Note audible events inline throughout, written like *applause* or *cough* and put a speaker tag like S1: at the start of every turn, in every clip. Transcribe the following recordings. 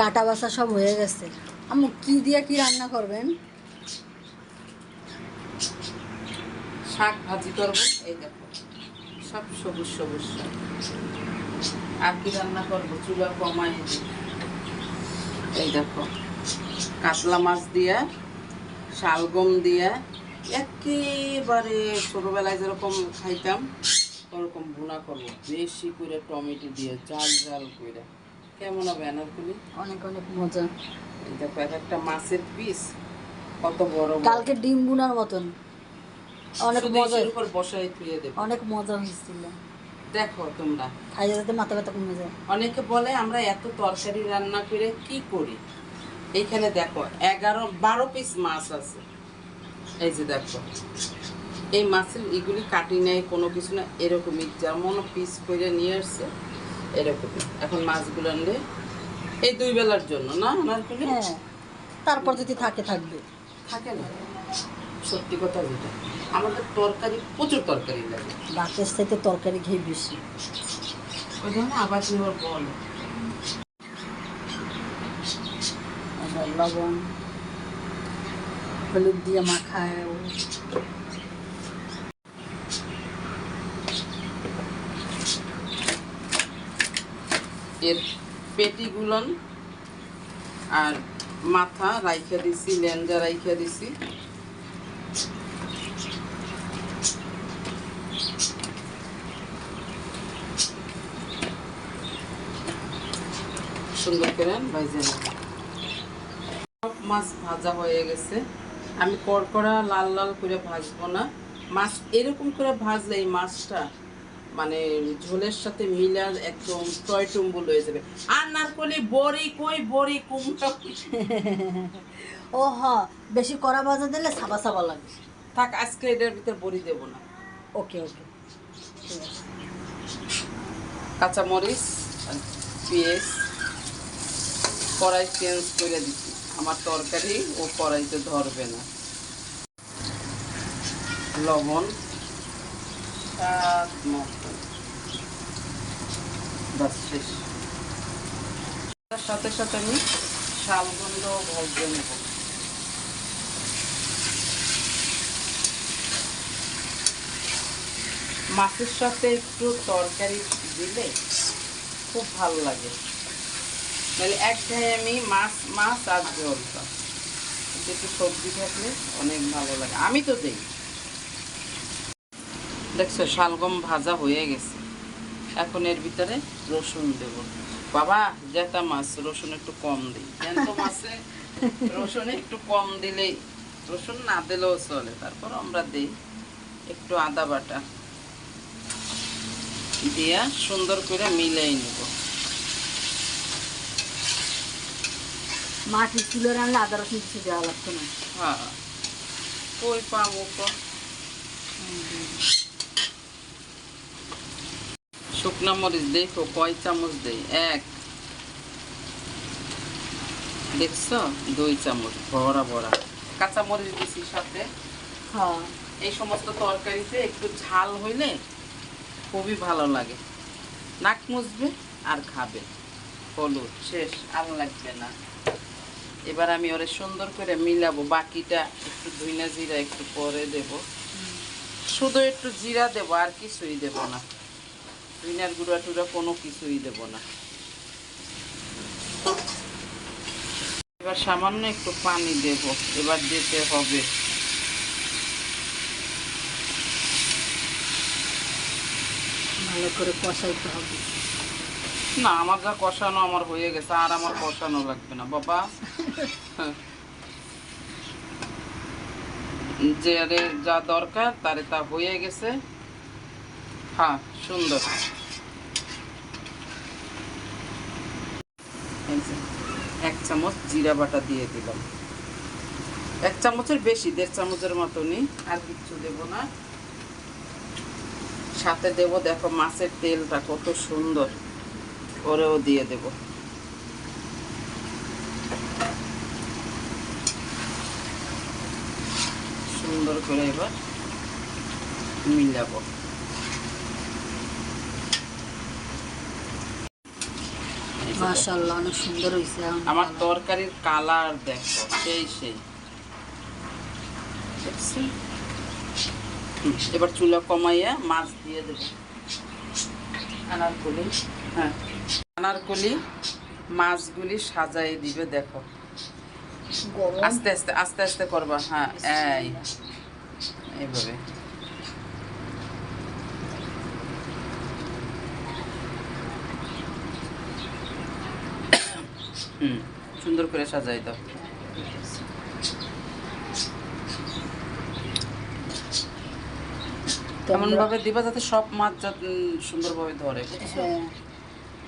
S1: কাটা বাসা সব হয়ে গেছে। আম্মু, কি দিয়ে কি রান্না করবেন?
S2: শাক ভাজি করব, এই দেখো। সব সবুজ সবুজ আর কি রান্না করব? চুলা কমাই এই দেখো। কাতলা মাছ দিয়া, শালগম দিয়া, একেবারে ছোটবেলায় যেরকম খাইতাম, ওরকম ভুনা করব। বেশি করে টমেটো দিয়ে জাল জাল করে। কেমন হবে এনারকুলি
S1: অনেক অনেক মজা।
S2: দেখো এক একটা মাছের পিস কত বড়।
S1: কালকে ডিম বুনার মতন। অনেক মজা।
S2: উপর বসাই থুয়ে দেবো।
S1: অনেক মজা হয়েছিল।
S2: দেখো তোমরা।
S1: খাইয়ে যাতে মাথা ব্যথা কমে যায়।
S2: অনেকে বলে আমরা এত তরকারি রান্না করে কি করি? এইখানে দেখো এগারো বারো পিস মাছ আছে। এই যে দেখো এই মাছের এগুলি কাটি নেয় কোনো কিছু না এরকমই। যেমন পিস করে নিয়ে আসছে এরকমই এখন মাছগুলো আনলে এই দুই বেলার জন্য না নারকেলি
S1: হ্যাঁ। তারপর যদি থাকে থাকবে।
S2: থাকে না। সত্যি কথা যেটা। আমাদের তরকারি প্রচুর তরকারি লাগে।
S1: বাকের সাথে তরকারি খেয়ে বেশি।
S2: ওই জন্য আবার ওর বলে।
S1: লবণ হলুদ দিয়ে মাখায়
S2: এর পেটিগুলন আর মাথা রাইখা দিছি লেঞ্জা রাইখা দিছি। সুন্দর করে ভাজে সব মাছ ভাজা হয়ে গেছে। আমি কড়কড়া লাল লাল করে ভাজবো না। মাছ এরকম করে ভাজলে এই মাছটা মানে ঝোলের সাথে মিলার একদম টয়টুম্বুল হয়ে যাবে। আর না নারকলি বড়ি কই? বড়ি কই? *laughs*
S1: ও হ বেশি কড়া ভাজা দিলে সাবা সাবা লাগে।
S2: থাক আজকে এটার ভিতরে বড়ি দেবো না।
S1: ওকে ওকে। ঠিক আছে।
S2: কাঁচামরিচ পেঁয়াজ কড়াই চেঞ্জ করে দিচ্ছি। আমার তরকারি ও কড়াইতে ধরবে না। লবণ তার সাথে সাথে আমি শালগন্ধ ভজে নেব। মাছের সাথে একটু তরকারি দিলে খুব ভালো লাগে। মানে এক ঘায়ে আমি মাছ মাছ আর জলটা। একটু সবজি থাকলে অনেক ভালো লাগে। আমি তো দেই। দেখছ শালগম ভাজা হয়ে গেছে। এখন এর ভিতরে রসুন দেব। বাবা জেতা মাছ রসুন একটু কম দিই। জ্যান্ত মাছে রসুন একটু কম দিলেই রসুন না দিলেও চলে। তারপর আমরা দিই একটু আদা বাটা। দিয়া সুন্দর করে মিলাই নিব।
S1: মাটি চুলে রান্না আদা রসুন কিছু দেওয়া লাগতো না।
S2: হ্যাঁ। কই পাবো শুকনা মরিচ দেখো কয় চামচ দেই এক দেখছ দুই চামচ ভরা ভরা কাঁচা মরিচ দিছি সাথে
S1: হ্যাঁ
S2: এই সমস্ত তরকারিতে একটু ঝাল হইলে খুবই ভালো লাগে নাক মুছবে আর খাবে হলুদ শেষ আর লাগবে না। এবার আমি ওরে সুন্দর করে মিলাবো বাকিটা একটু ধুইনা জিরা একটু পরে দেব। শুধু একটু জিরা দেব আর কিছুই দেব না। ধুইনার গুঁড়া টুড়া কোনো কিছুই দেব না। এবার সামান্য একটু পানি দেব এবার দিতে হবে।
S1: ভালো করে কষাইতে হবে।
S2: না আমার যা কষানো আমার হয়ে গেছে আর আমার কষানো লাগবে না বাবা। যে যা দরকার তারে তা হয়ে গেছে। হ্যাঁ সুন্দর। এক চামচ জিরা বাটা দিয়ে দিলাম। এক চামচের বেশি, দেড় চামচের মতনই। আর কিচ্ছু দেব না। সাথে দেব, দেখো মাছের তেলটা কত সুন্দর। ওরেও দিয়ে দেব। সুন্দর করে এবার মিলাবো এই এই যে দেখো।
S1: মাশাআল্লাহ অনেক সুন্দর হয়েছে
S2: আমার তরকারির কালার দেখো সেই সেই। এবার চুলা কমাইয়া মাছ দিয়ে দেব। আনারকলি। হ্যাঁ। আনারকলি মাছগুলি সাজাই দিবে দেখো। আস্তে আস্তে আস্তে আস্তে করবা হ্যাঁ এই। এইভাবে। হুম সুন্দর করে সাজাই দাও। দিবা যাতে সব মাছ সুন্দরভাবে ধরে।
S1: হ্যাঁ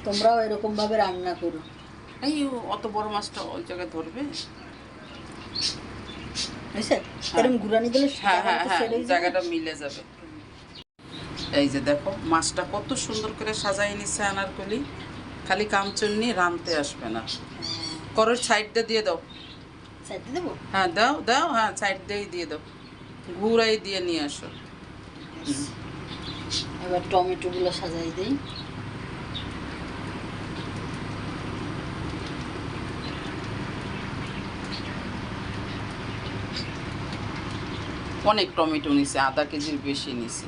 S1: তোমরাও এরকম ভাবে রান্না করো।
S2: এই অত বড় মাছটা ওই জায়গায় ধরবে? হ্যাঁ। হ্যাঁ।
S1: জায়গাটা
S2: মিলে যাবে। এই যে দেখো মাছটা কত সুন্দর করে সাজাই নিচ্ছে আনারকলি। খালি কামচুন্নি রানতে আসবে না। করোর সাইডটা দিয়ে দাও। হ্যাঁ দাও দাও হ্যাঁ সাইড দিয়েই দিয়ে দাও। ঘুরাই দিয়ে নিয়ে আসো।
S1: এবার টমেটো গুলো সাজাই দেই।
S2: অনেক টমেটো নিছে আধা কেজির বেশি নিছে।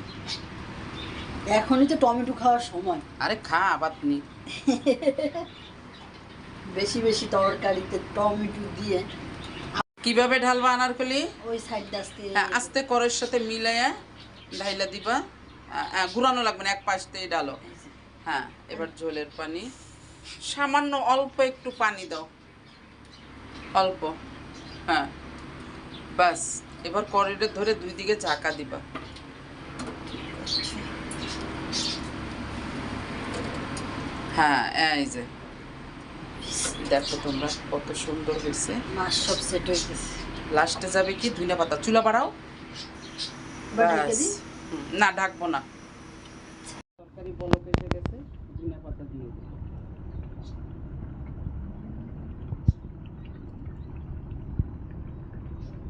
S1: এখনই তো টমেটো খাওয়ার সময়।
S2: আরে খা আবার নি।
S1: বেশি বেশি তরকারিতে টমেটো দিয়ে
S2: কীভাবে ঢালবা আনারকলি?
S1: ওই সাইড
S2: হ্যাঁ আস্তে করের সাথে মিলাইয়া ঢাইলা দিবা। ঘুরানো লাগবে না এক পাশ দিয়ে ডালো হ্যাঁ এবার ঝোলের পানি। সামান্য অল্প একটু পানি দাও। অল্প হ্যাঁ। বাস এবার করিডোর ধরে দুই দিকে ঝাঁকা দিবা। হ্যাঁ এই যে। দেখো তোমরা কত সুন্দর হয়েছে।
S1: মাছ সব সেট হয়ে গেছে।
S2: লাস্টে যাবে কি? ধুইনা পাতা। চুলা বাড়াও। না ঢাকবো না। তরকারি বলক এসে গেছে। ধনিয়া পাতা দিয়ে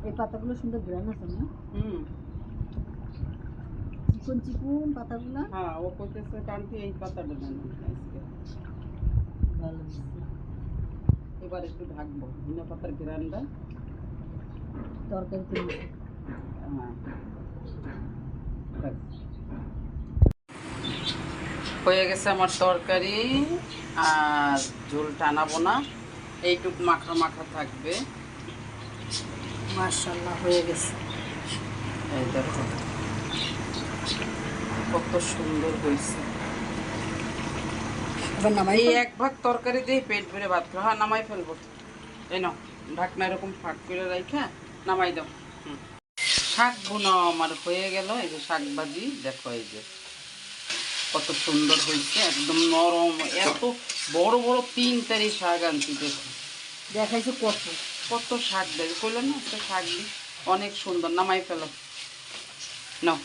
S1: এই পাতাগুলো সুন্দর গ্রান আছে না?
S2: হুম।
S1: চিকন চিকন পাতাগুলো।
S2: হ্যাঁ ও কইতেছে কান্তি এই পাতাটা দেন আজকে
S1: ভালো হয়েছে।
S2: এবার একটু ঢাকবো। ধনিয়া পাতার গ্রানটা।
S1: তরকারিতে
S2: হ্যাঁ। হয়ে গেছে আমার তরকারি আর ঝোল টানাবো না। এইটুক মাখা মাখা থাকবে।
S1: মাশাআল্লাহ হয়ে গেছে।
S2: এই দেখো কত সুন্দর হয়েছে।
S1: এবার নামাই
S2: এই এক ভাগ তরকারি দিয়ে পেট ভরে ভাত খাও। হ্যাঁ নামাই ফেলব। এই নাও ঢাকনা এরকম ফাঁক করে রাখা নামাই দাও। শাক বোনা আমার হয়ে গেল। এই যে শাক ভাজি দেখো এই যে কত সুন্দর হয়েছে একদম নরম। এত বড় বড় তিন তারি শাক আনছি দেখো।
S1: দেখাইছে কত?
S2: কত শাক দেবে কইলো না একটা শাক দি অনেক সুন্দর নামাই ফেলো। নাও।